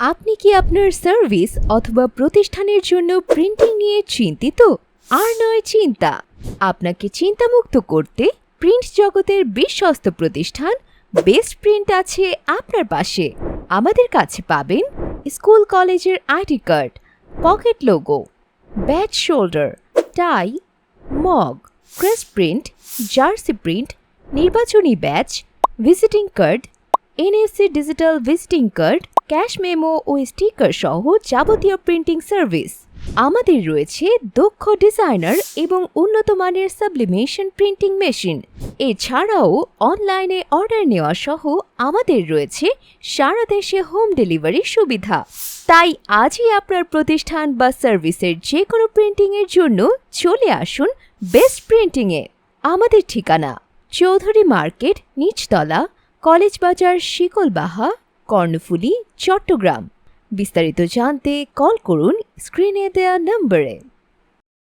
আপনি কি আপনার সার্ভিস অথবা প্রতিষ্ঠানের জন্য প্রিন্টিং নিয়ে চিন্তিত? আর নয় চিন্তা, আপনাকে চিন্তামুক্ত করতে প্রিন্ট জগতের বিশ্বস্ত প্রতিষ্ঠান বেস্ট প্রিন্ট আছে আপনার পাশে। আমাদের কাছে পাবেন স্কুল কলেজের ID card, pocket logo badge shoulder, tie, mug craze print, jersey print, নির্বাচনী badge visiting card NSC digital visiting card cash memo ও স্টিকার সহ যাবতীয় প্রিন্টিং সার্ভিস। আমাদের রয়েছে দক্ষ ডিজাইনার এবং উন্নত মানের সাবলিমেশন প্রিন্টিং মেশিন। এছাড়াও অনলাইনে অর্ডার নেওয়া সহ আমাদের রয়েছে সারা দেশে হোম ডেলিভারি সুবিধা। তাই আজই আপনার প্রতিষ্ঠান বা সার্ভিসের যে কোনো প্রিন্টিংয়ের জন্য চলে আসুন বেস্ট প্রিন্টিংয়ে। আমাদের ঠিকানা, চৌধুরী মার্কেট, নিচতলা কলেজ বাজার শিকলবাহা কর্ণফুলী চট্টগ্রাম। বিস্তারিত জানতে কল করুন স্ক্রিনে দেয়া নম্বরে